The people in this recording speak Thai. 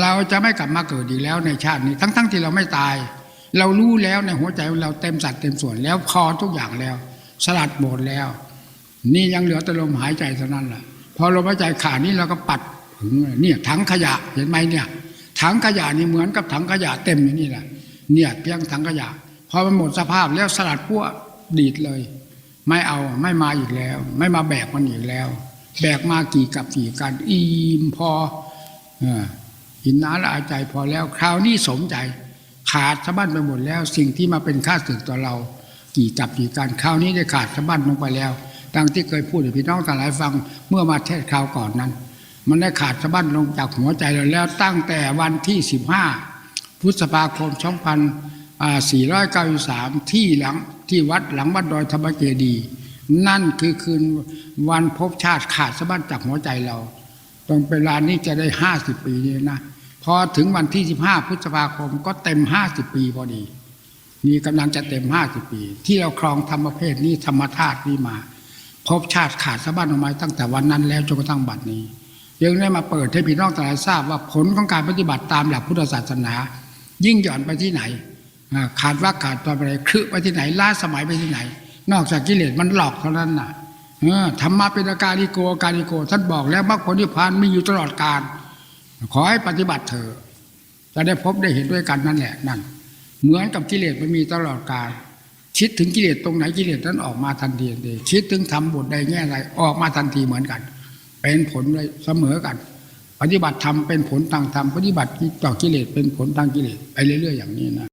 เราจะไม่กลับมาเกิดอีกแล้วในชาตินี้ ทั้งๆที่เราไม่ตาย เรารู้แล้วในหัวใจเราเต็มสัดเต็มส่วนแล้วพอทุกอย่างแล้ว สลัดหมดแล้ว นี่ยังเหลือแต่ลมหายใจเท่านั้นแหละพอลมหายใจขาดนี้เราก็ปัดถึงเนี่ยถังขยะเห็นไหมเนี่ยถังขยะนี่เหมือนกับถังขยะเต็มอยู่นี่แหละเนี่ยเพียงถังขยะพอมันหมดสภาพแล้วสลัดพวกดีดเลย ไม่เอาไม่มาอีกแล้ว ไม่มาแบกมันอีกแล้ว แบกมากี่กับกี่กันอิ่มพอเออ อินน้าละอาใจพอแล้ว คราวนี้สมใจ ขาดสะบั้นไปหมดแล้ว สิ่งที่มาเป็นค่าศึกต่อเรากี่กับกี่การคราวนี้ได้ขาดสะบั้นลงไปแล้วดังที่เคยพูดให้พี่น้องทั้งหลายฟังเมื่อมาเทศคราวก่อนนั้น มันได้ขาดสะบั้นลงจากหัวใจเราแล้วตั้งแต่วันที่15พฤษภาคม2493ที่หลังที่วัดหลังวัดดอยธรรมเจดี นั่นคือคืนวันพบชาติขาดสะบั้นจากหัวใจเรา ตรงเวลานี้จะได้50ปีนี่นะพอถึงวันที่15พฤษภาคมก็เต็ม50ปีพอดี นี่กำลังจะเต็ม50ปี ที่เราครองธรรมเพศนี้ธรรมธาตุนี้มาพบชาติขาดสะบั้นออกมาตั้งแต่วันนั้นแล้วจนกระทั่งบัดนี้ยังได้มาเปิดให้พี่น้องทั้งหลายทราบว่าผลของการปฏิบัติตามหลักพุทธศาสนา ยิ่งหย่อนไปที่ไหน ขาดว่าขาดตอนไปไหนคลึไปที่ไหนล้าสมัยไปที่ไหน นอกจากกิเลสมันหลอกเท่านั้นน่ะ ธรรมะเป็นอาการิโกอาการิโก ท่านบอกแล้วมรรคผลนิพพานมีอยู่ตลอดกาลขอให้ปฏิบัติเถอะจะได้พบได้เห็นด้วยกันนั่นแหละนั่น เหมือนกับกิเลสมันมีตลอดกาลคิดถึงกิเลสตรงไหนกิเลสนั้นออกมาทันทีทันทีคิดถึงทำบทใดแง่ใดออกมาทันทีเหมือนกัน เป็นผลเลยเสมอกัน ปฏิบัติธรรมเป็นผลทางธรรมปฏิบัติต่อกิเลสเป็นผลทางกิเลสไปเรื่อยๆอย่างนี้นะ